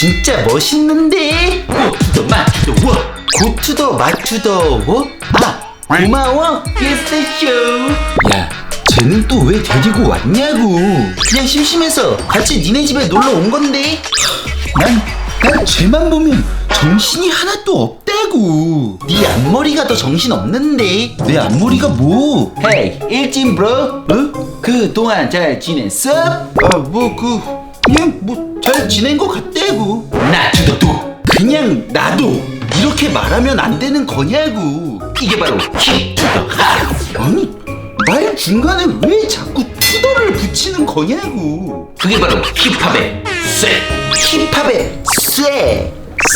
진짜 멋있는데? 고투더 마투더 워. 고투더 마투더 워? 아 고마워 예스쇼. 야 쟤는 또 왜 데리고 왔냐고. 그냥 심심해서 같이 니네 집에 놀러 온 건데. 난, 난 쟤만 보면 정신이 하나도 없다고. 네 앞머리가 더 정신 없는데. 내 앞머리가 뭐? 헤이 일진 브로. 어? 그동안 잘 지냈어? 아 뭐 그 그냥 뭐 잘 지낸 것 같다고 나투더도 그냥 나도 이렇게 말하면 안 되는 거냐고 이게 바로 하. 아니 말 중간에 왜 자꾸 투더를 붙이는 거냐고 그게 바로 힙합의 쇠. 힙합의 쇠.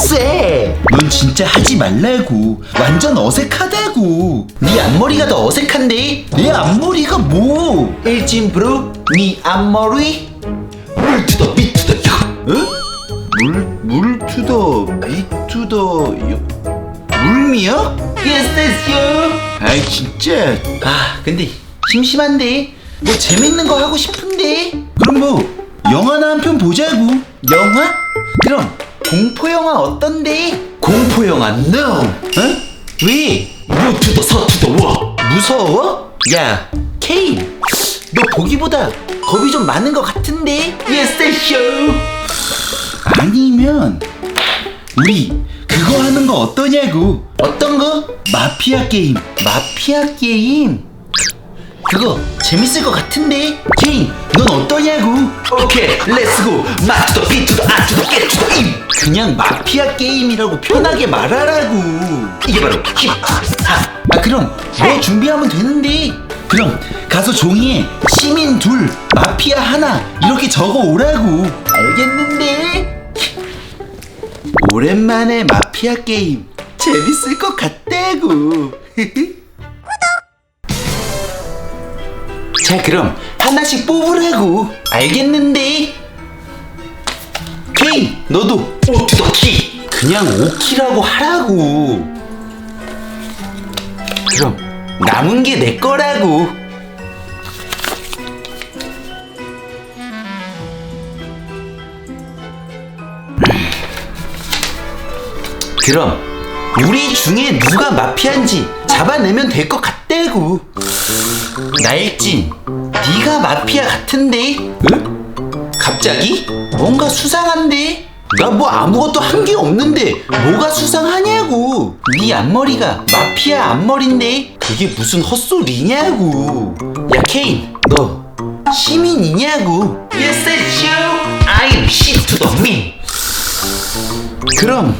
쎄! 넌 진짜 하지 말라고 완전 어색하다고 네 앞머리가 더 어색한데? 내 앞머리가 뭐? 일진 브루 네 앞머리. 물 투더 미 어? 물, 물 투더 미 투더 역 물미요? Yes, that's 아이 진짜 아 근데 심심한데 뭐 재밌는 거 하고 싶은데 그럼 뭐 영화나 한 편 보자고 영화? 그럼 공포 영화 어떤데? 공포 영화 no 어? 왜? 무투더 서투더 워 무서워? 야 케인 너 보기보다 겁이 좀 많은 것 같은데 Yes, that's 아니면 우리 그거 하는 거 어떠냐고. 어떤 거? 마피아 게임. 마피아 게임. 그거 재밌을 것 같은데 케인 넌 어떠냐고. 오케이 렛츠고 마투 더 비투 더 아투 더 깨투 더 임 그냥 마피아 게임이라고 편하게 말하라고. 이게 바로 힙합. 아 그럼 뭐 준비하면 되는데? 그럼 가서 종이에 시민 둘 마피아 하나 이렇게 적어 오라고. 알겠는데? 오랜만에 마피아 게임. 재밌을 것 같다고. 자 그럼 하나씩 뽑으라고. 알겠는데? 케인 너도 오투더키. 그냥 오키라고 하라고. 그럼 남은 게 내 거라고 그럼 우리 중에 누가 마피아인지 잡아내면 될 것 같다고 나일진 네가 마피아 같은데? 응? 갑자기? 뭔가 수상한데? 나 뭐 아무것도 한 게 없는데 뭐가 수상하냐고 네 앞머리가 마피아 앞머리인데 그게 무슨 헛소리냐고 야 케인 너 시민이냐고 Yes that's you. I'm shit to the me 그럼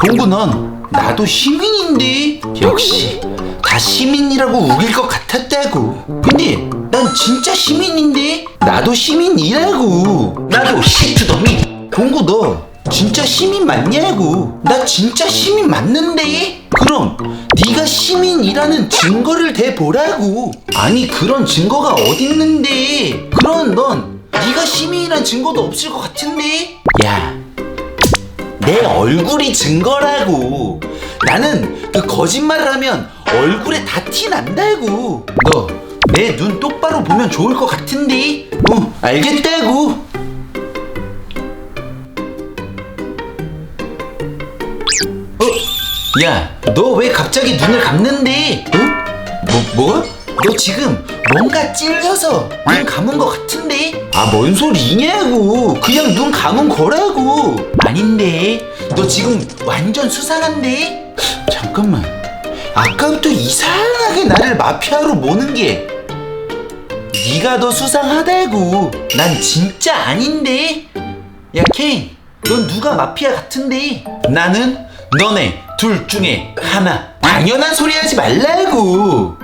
봉구 넌 나도 시민인데? 역시 다 시민이라고 우길 것 같았다고. 근데 난 진짜 시민인데? 나도 시민이라고. 나도 시투더미. 봉구 너 진짜 시민 맞냐고. 나 진짜 시민 맞는데? 그럼 네가 시민이라는 증거를 대보라고. 아니 그런 증거가 어딨는데? 그럼 넌 네가 시민이란 증거도 없을 것 같은데? 야 내 얼굴이 증거라고. 나는 그 거짓말을 하면 얼굴에 다 티 난다고. 너 내 눈 똑바로 보면 좋을 것 같은데. 어, 알겠다고. 어? 야, 너 왜 갑자기 눈을 감는데? 어? 뭐, 뭐? 너 지금 뭔가 찔려서 눈 감은 것 같은데? 아, 뭔 소리냐고. 그냥 눈 감은 거라고. 아닌데. 너 지금 완전 수상한데? 잠깐만. 아까부터 이상하게 나를 마피아로 모는 게 네가 더 수상하다고. 난 진짜 아닌데. 야, 케인. 넌 누가 마피아 같은데? 나는 너네 둘 중에 하나. 당연한 소리 하지 말라고.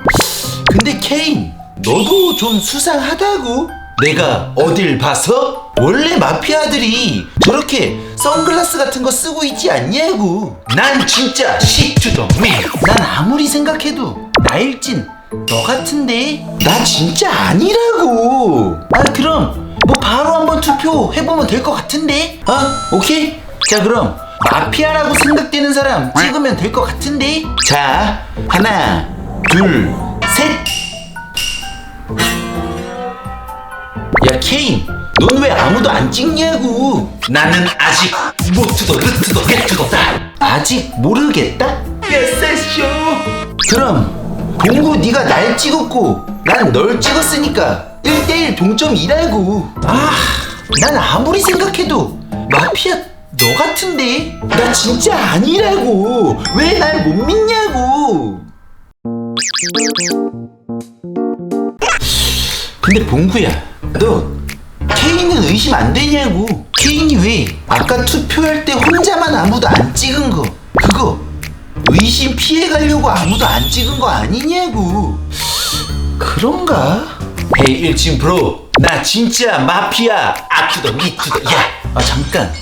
근데 케인, 너도 좀 수상하다고? 내가 어딜 봐서? 원래 마피아들이 저렇게 선글라스 같은 거 쓰고 있지 않냐고. 난 진짜 시투더미. 난 아무리 생각해도 나일진 너 같은데? 나 진짜 아니라고. 아 그럼 뭐 바로 한번 투표 해보면 될 것 같은데? 어? 오케이. 자 그럼 마피아라고 생각되는 사람 찍으면 될 것 같은데? 자 하나 둘 셋. 야 케인 넌 왜 아무도 안 찍냐고. 나는 아직 모트도 르트도 게트도 다. 아직 모르겠다? 예세쇼 그럼 봉구 네가 날 찍었고 난 널 찍었으니까 1대1 동점이라고. 아난 아무리 생각해도 마피아 너 같은데? 나 진짜 아니라고. 왜 날 못 믿냐고. 근데 봉구야 너 케인은 의심 안 되냐고. 케인이 왜 아까 투표할 때 혼자만 아무도 안 찍은 거 그거 의심 피해 가려고 아무도 안 찍은 거 아니냐고. 그런가? 헤이 일진 브로 나 진짜 마피아. 아큐더 미투더 야아 잠깐.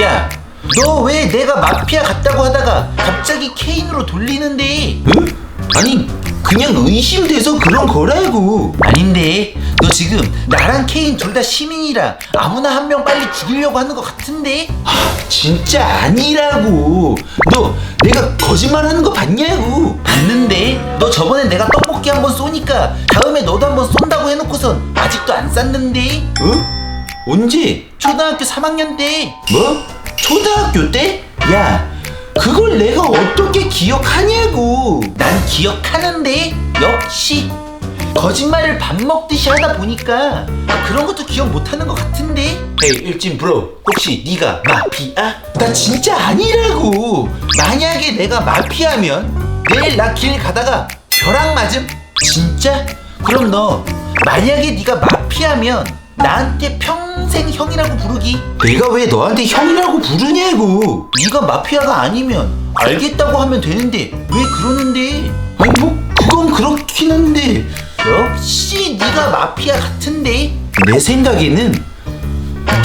야 너 왜 내가 마피아 같다고 하다가 갑자기 케인으로 돌리는데? 응? 아니 그냥 의심돼서 그런 거라고 아닌데 너 지금 나랑 케인 둘 다 시민이라 아무나 한 명 빨리 죽이려고 하는 것 같은데 아 진짜 아니라고 너 내가 거짓말하는 거 봤냐고 봤는데 너 저번에 내가 떡볶이 한 번 쏘니까 다음에 너도 한 번 쏜다고 해놓고선 아직도 안 쐈는데 어? 언제? 초등학교 3학년 때 뭐? 초등학교 때? 야 그걸 내가 어떻게 기억하냐고 난 기억하는데 역시 거짓말을 밥 먹듯이 하다 보니까 아, 그런 것도 기억 못하는 것 같은데 헤이 일진 브로 혹시 네가 마피아? 나 진짜 아니라고 만약에 내가 마피아면 내일 나 길 가다가 벼락 맞음? 진짜? 그럼 너 만약에 네가 마피아면 나한테 평생 형이라고 부르기? 내가 왜 너한테 형이라고 부르냐고 네가 마피아가 아니면 알겠다고 하면 되는데 왜 그러는데? 아니 뭐 그건 그렇긴 한데. 역시 네가 마피아 같은데? 내 생각에는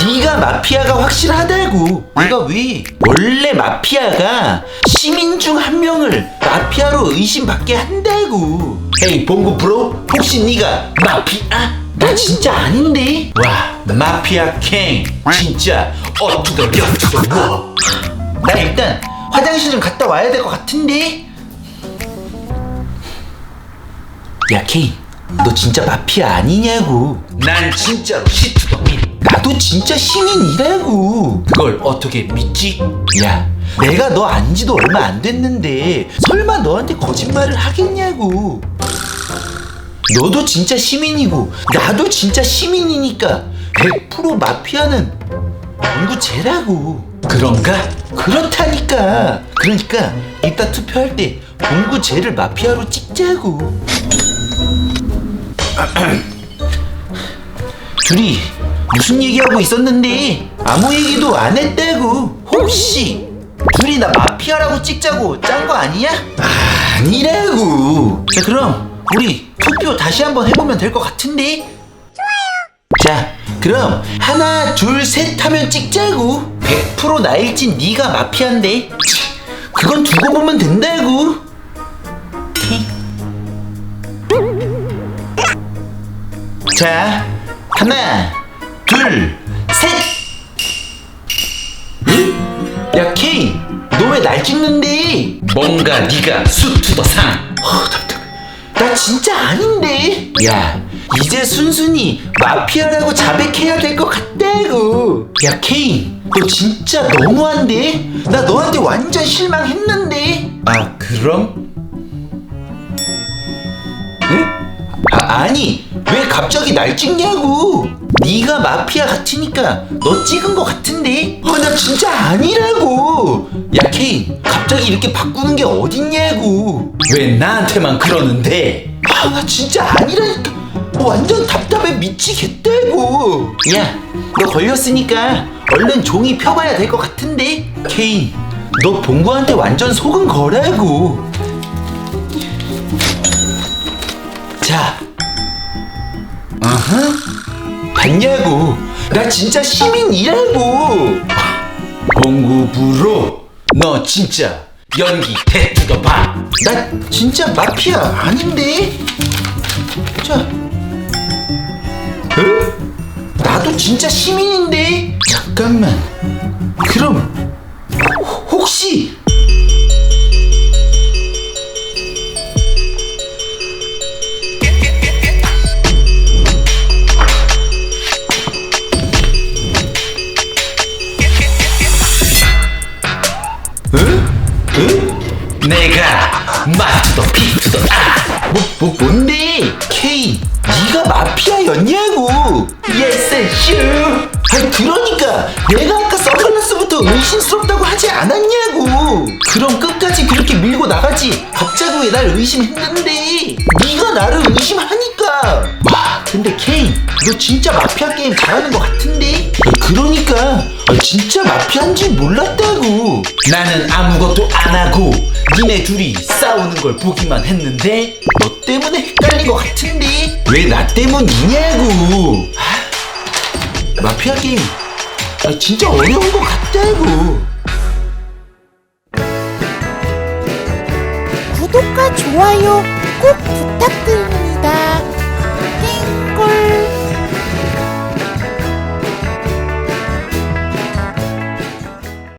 네가 마피아가 확실하다고. 내가 왜? 원래 마피아가 시민 중 한 명을 마피아로 의심받게 한다고. 헤이 봉구 프로. 혹시 네가 마피아? 나 진짜 아닌데? 와 마피아 캥 진짜. 어투더 려투더 워나 일단 화장실 좀 갔다 와야 될 것 같은데? 야 케인 너 진짜 마피아 아니냐고. 난 진짜로 시투더미 나도 진짜 시민이라고. 그걸 어떻게 믿지? 야 내가 너 안지도 얼마 안 됐는데 설마 너한테 거짓말을 하겠냐고 너도 진짜 시민이고 나도 진짜 시민이니까 100% 마피아는 봉구쟤라고. 그런가? 그렇다니까. 그러니까 이따 투표할 때 봉구쟤를 마피아로 찍자고. 둘이 무슨 얘기하고 있었는데? 아무 얘기도 안 했다고. 혹시 둘이 나 마피아라고 찍자고 짠 거 아니야? 아니라고. 자 그럼 우리 투표 다시 한번 해보면 될 것 같은데 좋아요 자 그럼 하나 둘 셋 하면 찍자고 100% 나일진 네가 마피아인데 치, 그건 두고 보면 된다고. 자, 하나, 둘, 셋. 응? 야, 케인, 너왜 날 찍는데? 뭔가 네가 수투더 상. 나 진짜 아닌데. 야, 이제 순순히 마피아라고 자백해야 될 것 같다고. 야, 케인, 너 진짜 너무한데? 나 너한테 완전 실망했는데. 아, 그럼? 응? 아, 아니 왜 갑자기 날 찍냐고 네가 마피아 같으니까 너 찍은 거 같은데? 어, 나 진짜 아니라고. 야 케인 갑자기 이렇게 바꾸는 게 어딨냐고. 왜 나한테만 그러는데? 아 나 진짜 아니라니까. 완전 답답해 미치겠다고. 야 너 걸렸으니까 얼른 종이 펴봐야 될 것 같은데? 케인 너 봉구한테 완전 속은 거라고. 자, 아하, 봤냐고. 나 진짜 시민이라고. 봉구부로, 너 진짜 연기 대투더 봐. 나 진짜 마피아 아닌데. 자, 응? 나도 진짜 시민인데. 잠깐만. 그럼 내가 마투더 피투더 아! 뭐, 뭐 뭔데? 케인 네가 마피아였냐고. Yes sure. 아니 그러니까 내가 아까 선글라스부터 의심스럽다고 하지 않았냐고. 그럼 끝까지 그렇게 밀고 나가지. 갑자기 왜 날 의심했는데. 네가 나를 의심하니까. 와 근데 케인 너 진짜 마피아 게임 잘하는 것 같은데? 그러니까. 아, 진짜 마피아인지 몰랐다고. 나는 아무것도 안 하고 니네 둘이 싸우는 걸 보기만 했는데 너 때문에 헷갈린 것 같은데? 왜 나 때문이냐고. 아, 마피아 게임. 아, 진짜 어려운 것 같다고. 구독과 좋아요 꼭 부탁드립니다. 땡.